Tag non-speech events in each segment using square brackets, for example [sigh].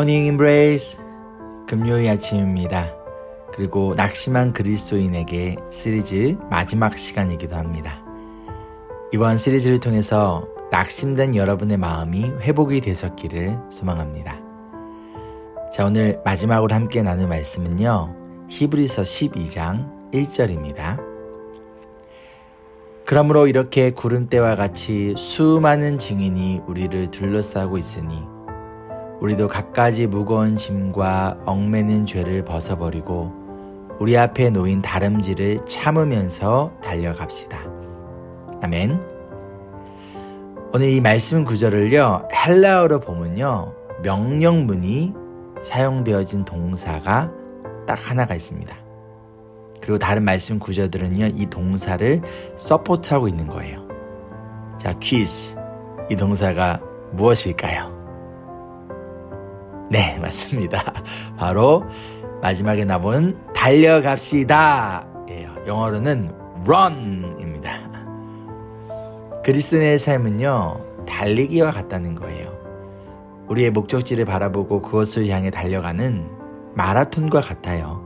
굿모닝 임브레이스 금요일 아침입니다. 그리고 낙심한 그리스도인에게 시리즈 마지막 시간이기도 합니다. 이번 시리즈를 통해서 낙심된 여러분의 마음이 회복이 되셨기를 소망합니다. 자, 오늘 마지막으로 함께 나눌 말씀은요. 히브리서 12장 1절입니다. 그러므로 이렇게 구름대와 같이 수많은 증인이 우리를 둘러싸고 있으니 우리도 갖가지 무거운 짐과 얽매는 죄를 벗어버리고 우리 앞에 놓인 다름질을 참으면서 달려갑시다. 아멘. 오늘 이 말씀 구절을요, 헬라어로 보면요, 명령문이 사용되어진 동사가 딱 하나가 있습니다. 그리고 다른 말씀 구절들은요, 이 동사를 서포트하고 있는 거예요. 자, 퀴즈. 이 동사가 무엇일까요? 네, 맞습니다. 바로 마지막에 나온 달려갑시다. 예요. 영어로는 run입니다. 그리스도인의 삶은요, 달리기와 같다는 거예요. 우리의 목적지를 바라보고 그것을 향해 달려가는 마라톤과 같아요.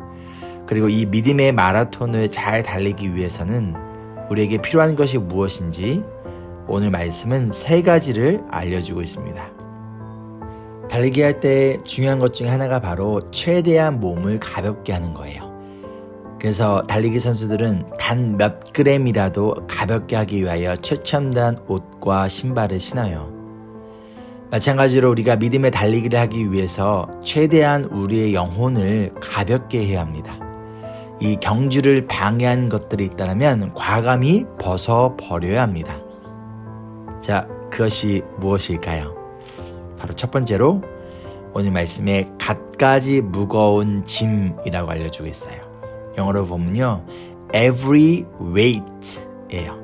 그리고 이 믿음의 마라톤을 잘 달리기 위해서는 우리에게 필요한 것이 무엇인지 오늘 말씀은 세 가지를 알려주고 있습니다. 달리기 할 때 중요한 것 중에 하나가 바로 최대한 몸을 가볍게 하는 거예요. 그래서 달리기 선수들은 단 몇 그램이라도 가볍게 하기 위하여 최첨단 옷과 신발을 신어요. 마찬가지로 우리가 믿음의 달리기를 하기 위해서 최대한 우리의 영혼을 가볍게 해야 합니다. 이 경주를 방해하는 것들이 있다면 과감히 벗어 버려야 합니다. 자, 그것이 무엇일까요? 바로 첫 번째로 오늘 말씀에 갖가지 무거운 짐이라고 알려주고 있어요. 영어로 보면요. every weight예요.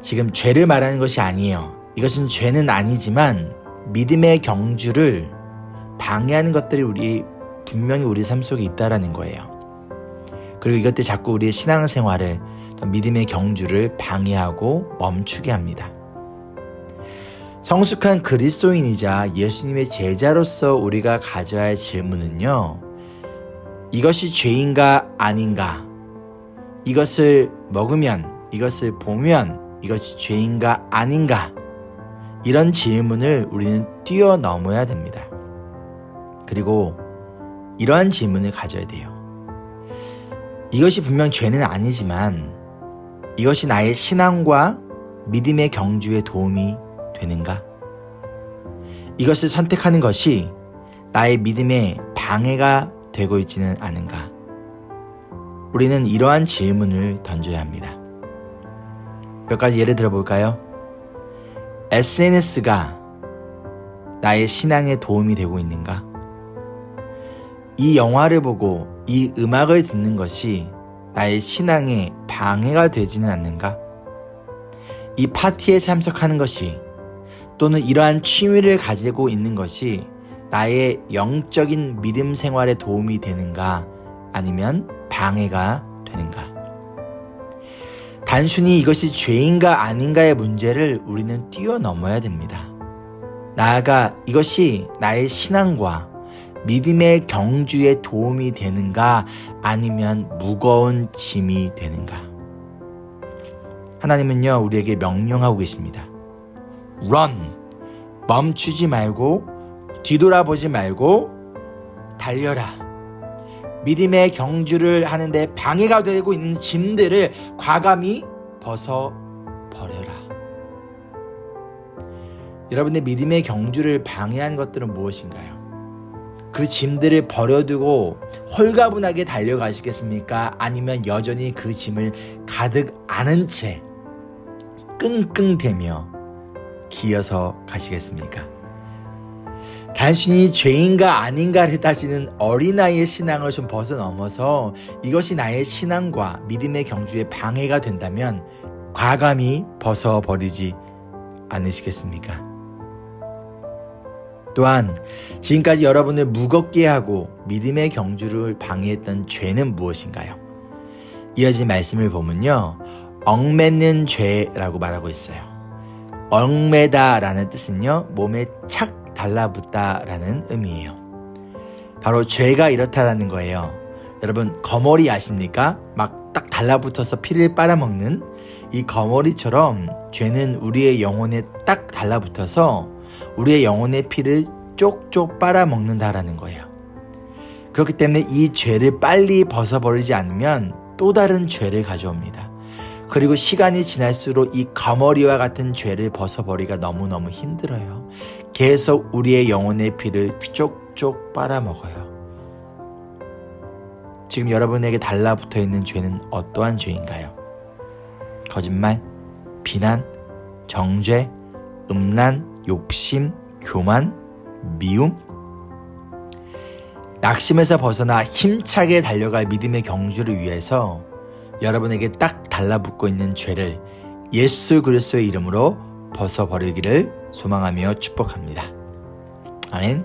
지금 죄를 말하는 것이 아니에요. 이것은 죄는 아니지만 믿음의 경주를 방해하는 것들이 우리 분명히 우리 삶 속에 있다라는 거예요. 그리고 이것들 자꾸 우리의 신앙생활을 믿음의 경주를 방해하고 멈추게 합니다. 성숙한 그리스도인이자 예수님의 제자로서 우리가 가져야 할 질문은요. 이것이 죄인가 아닌가? 이것을 먹으면, 이것을 보면 이것이 죄인가 아닌가? 이런 질문을 우리는 뛰어넘어야 됩니다. 그리고 이러한 질문을 가져야 돼요. 이것이 분명 죄는 아니지만 이것이 나의 신앙과 믿음의 경주에 도움이 되는가? 이것을 선택하는 것이 나의 믿음에 방해가 되고 있지는 않은가? 우리는 이러한 질문을 던져야 합니다. 몇 가지 예를 들어 볼까요? SNS가 나의 신앙에 도움이 되고 있는가? 이 영화를 보고 이 음악을 듣는 것이 나의 신앙에 방해가 되지는 않는가? 이 파티에 참석하는 것이 또는 이러한 취미를 가지고 있는 것이 나의 영적인 믿음 생활에 도움이 되는가 아니면 방해가 되는가? 단순히 이것이 죄인가 아닌가의 문제를 우리는 뛰어넘어야 됩니다. 나아가 이것이 나의 신앙과 믿음의 경주에 도움이 되는가 아니면 무거운 짐이 되는가? 하나님은요, 우리에게 명령하고 계십니다. run. 멈추지 말고 뒤돌아보지 말고 달려라. 믿음의 경주를 하는데 방해가 되고 있는 짐들을 과감히 벗어 버려라. 여러분의 믿음의 경주를 방해한 것들은 무엇인가요? 그 짐들을 버려두고 홀가분하게 달려가시겠습니까? 아니면 여전히 그 짐을 가득 안은 채 끙끙대며 기어서 가시겠습니까? 단순히 죄인가 아닌가를 따지는 어린아이의 신앙을 좀 벗어넘어서 이것이 나의 신앙과 믿음의 경주에 방해가 된다면 과감히 벗어버리지 않으시겠습니까? 또한 지금까지 여러분을 무겁게 하고 믿음의 경주를 방해했던 죄는 무엇인가요? 이어진 말씀을 보면요. 얽매는 죄라고 말하고 있어요. 얽매다라는 뜻은요. 몸에 착딱 달라붙다라는 의미예요. 바로 죄가 이렇다라는 거예요. 여러분 거머리 아십니까? 막 딱 달라붙어서 피를 빨아먹는 이 거머리처럼 죄는 우리의 영혼에 딱 달라붙어서 우리의 영혼의 피를 쪽쪽 빨아먹는다라는 거예요. 그렇기 때문에 이 죄를 빨리 벗어버리지 않으면 또 다른 죄를 가져옵니다. 그리고 시간이 지날수록 이 거머리와 같은 죄를 벗어버리기가 너무너무 힘들어요. 계속 우리의 영혼의 피를 쪽쪽 빨아먹어요. 지금 여러분에게 달라붙어 있는 죄는 어떠한 죄인가요? 거짓말, 비난, 정죄, 음란, 욕심, 교만, 미움? 낙심에서 벗어나 힘차게 달려갈 믿음의 경주를 위해서 여러분에게 딱 달라붙고 있는 죄를 예수 그리스도의 이름으로 벗어버리기를 소망하며 축복합니다. 아멘.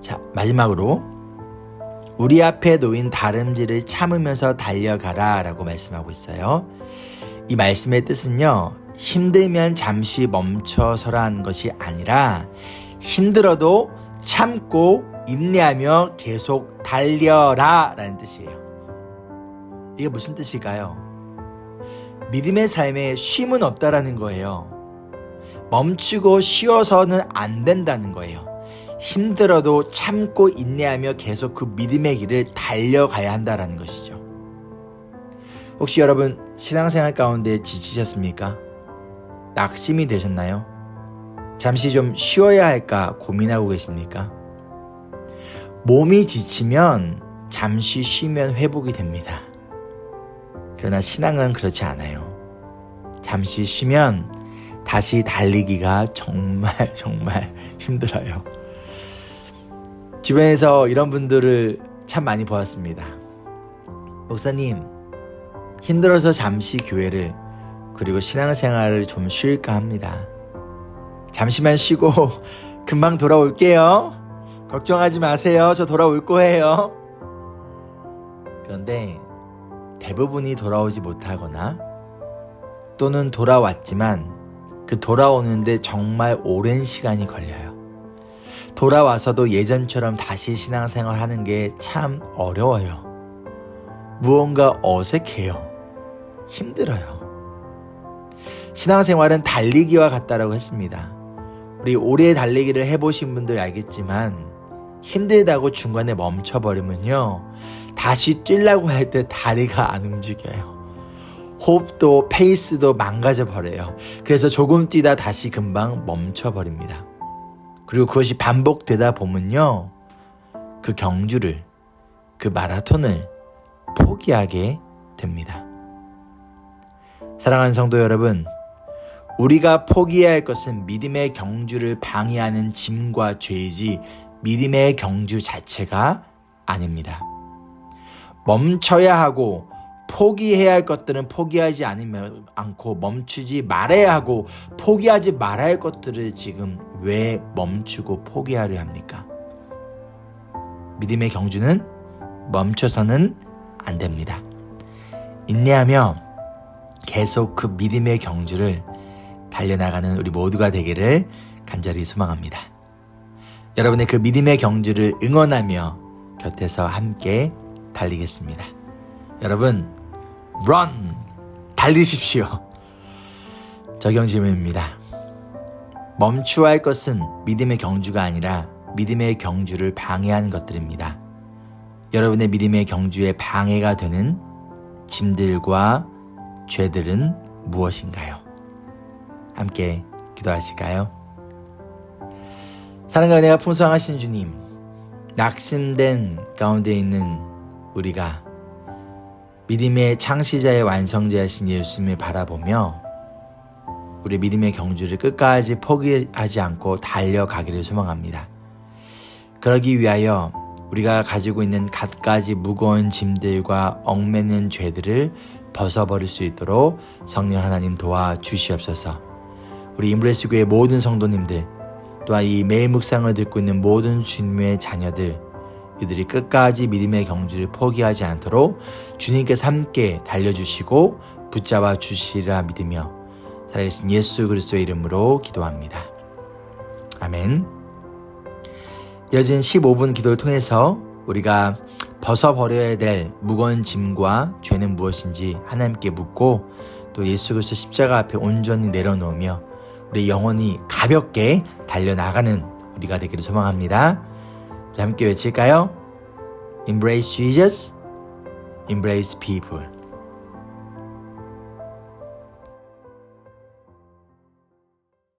자, 마지막으로 우리 앞에 놓인 다름질을 참으면서 달려가라 라고 말씀하고 있어요. 이 말씀의 뜻은요, 힘들면 잠시 멈춰서라는 것이 아니라 힘들어도 참고 인내하며 계속 달려라 라는 뜻이에요. 이게 무슨 뜻일까요? 믿음의 삶에 쉼은 없다라는 거예요. 멈추고 쉬어서는 안 된다는 거예요. 힘들어도 참고 인내하며 계속 그 믿음의 길을 달려가야 한다라는 것이죠. 혹시 여러분 신앙생활 가운데 지치셨습니까? 낙심이 되셨나요? 잠시 좀 쉬어야 할까 고민하고 계십니까? 몸이 지치면 잠시 쉬면 회복이 됩니다. 그러나 신앙은 그렇지 않아요. 잠시 쉬면 다시 달리기가 정말 [laughs] 정말 힘들어요. 주변에서 이런 분들을 참 많이 보았습니다. 목사님, 힘들어서 잠시 교회를 그리고 신앙생활을 좀 쉴까 합니다. 잠시만 쉬고 [laughs] 금방 돌아올게요. 걱정하지 마세요. 저 돌아올 거예요. 그런데 대부분이 돌아오지 못하거나 또는 돌아왔지만 그 돌아오는데 정말 오랜 시간이 걸려요. 돌아와서도 예전처럼 다시 신앙생활 하는 게 참 어려워요. 무언가 어색해요. 힘들어요. 신앙생활은 달리기와 같다라고 했습니다. 우리 오래 달리기를 해보신 분들 알겠지만 힘들다고 중간에 멈춰버리면요. 다시 뛰려고 할 때 다리가 안 움직여요. 호흡도 페이스도 망가져 버려요. 그래서 조금 뛰다 다시 금방 멈춰 버립니다. 그리고 그것이 반복되다 보면요. 그 경주를, 그 마라톤을 포기하게 됩니다. 사랑하는 성도 여러분, 우리가 포기해야 할 것은 믿음의 경주를 방해하는 짐과 죄이지 믿음의 경주 자체가 아닙니다. 멈춰야 하고 포기해야 할 것들은 포기하지 않으면 않고 멈추지 말아야 하고 포기하지 말아야 할 것들을 지금 왜 멈추고 포기하려 합니까? 믿음의 경주는 멈춰서는 안 됩니다. 인내하며 계속 그 믿음의 경주를 달려나가는 우리 모두가 되기를 간절히 소망합니다. 여러분의 그 믿음의 경주를 응원하며 곁에서 함께 달리겠습니다. 여러분, run! 달리십시오. 적용 질문입니다. 멈추어야 할 것은 믿음의 경주가 아니라 믿음의 경주를 방해하는 것들입니다. 여러분의 믿음의 경주에 방해가 되는 짐들과 죄들은 무엇인가요? 함께 기도하실까요? 사랑과 은혜가 풍성하신 주님, 낙심된 가운데 있는 우리가 믿음의 창시자의 완성자이신 예수님을 바라보며 우리 믿음의 경주를 끝까지 포기하지 않고 달려가기를 소망합니다. 그러기 위하여 우리가 가지고 있는 갖가지 무거운 짐들과 얽매는 죄들을 벗어버릴 수 있도록 성령 하나님 도와 주시옵소서. 우리 임브레스 교회 모든 성도님들 또한 이 매일 묵상을 듣고 있는 모든 주님의 자녀들 이들이 끝까지 믿음의 경주를 포기하지 않도록 주님께서 함께 달려주시고 붙잡아 주시리라 믿으며 살아계신 예수 그리스도의 이름으로 기도합니다. 아멘. 이어진 15분 기도를 통해서 우리가 벗어버려야 될 무거운 짐과 죄는 무엇인지 하나님께 묻고 또 예수 그리스도 십자가 앞에 온전히 내려놓으며 우리 영혼이 가볍게 달려나가는 우리가 되기를 소망합니다. 함께 외칠까요? Embrace Jesus, embrace people.